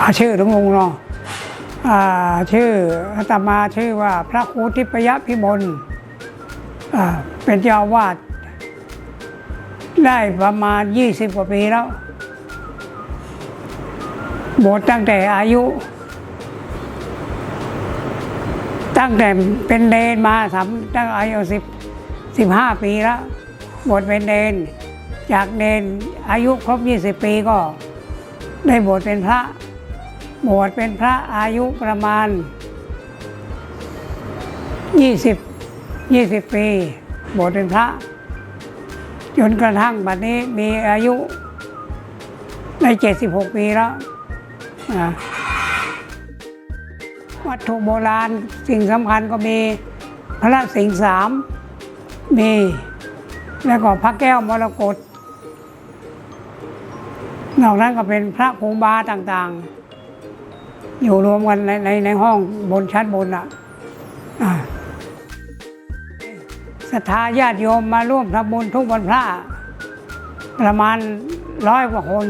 อาชื่อหลวงลุงเนาะชื่ออาตมาชื่อว่าพระครูทิพยพิมลเป็นเจ้าอาวาดได้ประมาณ 20 กว่าปีแล้วบวชตั้งแต่อายุ ตั้งแต่เป็นเนนมาสามตั้งอายุสิบสิบห้าปีแล้วบวชเป็นเนนจากเนนอายุครบ 20 ปีก็ได้บวชเป็นพระ บวชเป็นพระอายุประมาณ 20 20 ปี บวชเป็นพระ จนกระทั่งบัดนี้มีอายุได้76 ปีแล้ววัตถุโบราณสิ่งสำคัญก็มีพระสิงสามมี แล้วก็พระแก้วมรกตนอกนั้นก็เป็นพระครูบาต่างๆ อยู่รวมกันในในในห้องบนชั้นบนอะอ่าศรัทธาญาติโยมมาร่วมทำบุญทุกวันพระ ประมาณร้อยกว่าคน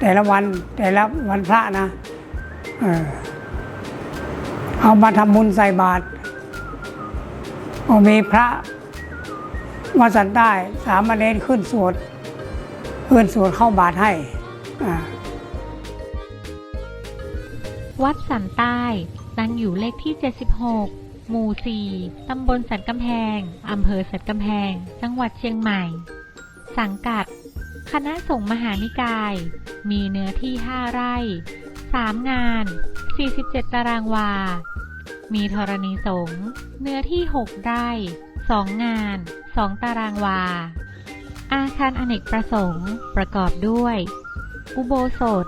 แต่ละวันแต่ละวันพระนะเออเอามาทำบุญใส่บาตรมีพระวัดสันใต้สามเณรขึ้นสวดเพื่อนสวดเข้าบาทให้อ่า วัดสันใต้ ตั้งอยู่เลขที่ 76 หมู่ 4 ตำบลสันกำแพง อำเภอสันกำแพง จังหวัดเชียงใหม่ สังกัด คณะสงฆ์มหานิกาย มีเนื้อที่ 5 ไร่ 3 งาน 47 ตารางวา มีธรณีสงฆ์เนื้อที่ 6 ไร่ 2 งาน 2 ตารางวา อาคารอเนกประสงค์ประกอบด้วย อุโบสถ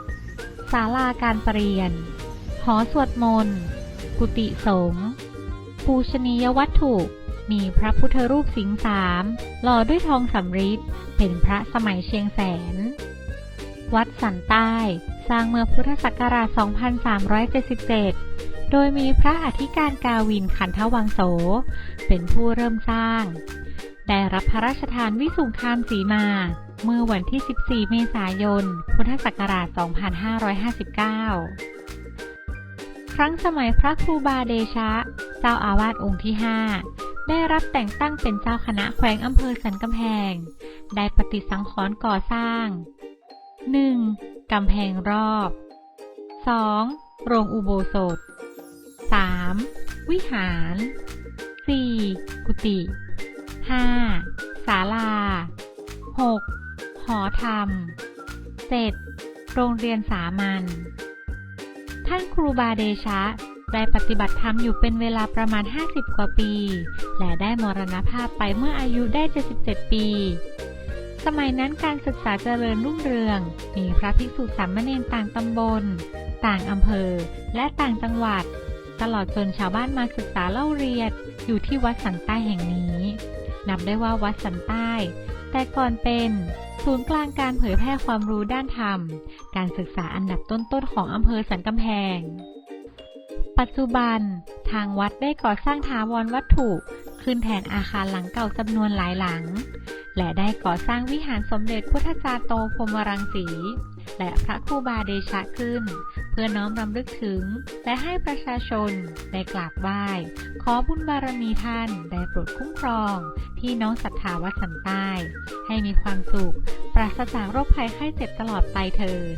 ศาลาการประเรียน หอสวดมนต์ กุฏิสงฆ์ปูชนียวัตถุ มีพระพุทธรูปสิงสามหล่อด้วยทองสำริด เป็นพระสมัยเชียงแสน วัดสันใต้ สร้างเมื่อพุทธศักราช 2377 โดยมีพระอธิการกาวินขันธวังโส เป็นผู้เริ่มสร้าง ได้รับพระราชทานวิสุงคามสีมา เมื่อวันที่ 14 เมษายน พุทธศักราช 2559 ครั้งสมัยพระครูบาเดชะ เจ้าอาวาสองค์ที่ 5 ได้รับแต่งตั้งเป็นเจ้าคณะแขวงอำเภอสันกำแพง ได้ปฏิสังขรณ์ก่อสร้าง 1. กำแพงรอบ 2. โรงอุโบสถ 3. วิหาร 4. กุฏิ 5. ศาลา 6. หอธรรม 7. โรงเรียนสามัญ ท่านครูบาเดชะ ได้ปฏิบัติธรรมอยู่เป็นเวลาประมาณ 50 กว่าปี และได้มรณภาพไปเมื่ออายุได้ 77 ปี สมัยนั้นการศึกษาเจริญรุ่งเรือง มีพระภิกษุสามเณรต่างตำบล ต่างอำเภอ และต่างจังหวัด ตลอดจนชาวบ้านมาศึกษาเล่าเรียนอยู่ที่วัดสันใต้แห่งนี้ นับได้ว่าวัดสันใต้ แต่ก่อนเป็น ศูนย์กลางการเผยแพร่ความรู้ด้านธรรม การศึกษาอันดับต้นๆของอำเภอสันกำแพง ปัจจุบัน ทางวัดได้ก่อสร้างถาวรวัตถุ ขึ้นแทนอาคารหลังเก่าจำนวนหลายหลัง และได้ก่อสร้างวิหารสมเด็จพุทธจารโตพรหมรังสี และพระครูบาเดชะขึ้น เพื่อน้อมรำลึกถึง และให้ประชาชนได้กราบไหว้ ขอบุญบารมีท่านได้โปรดคุ้มครองที่น้องศรัทธาวัดสันใต้ ให้มีความสุข ปราศจากโรคภัยไข้เจ็บตลอดไปเถิด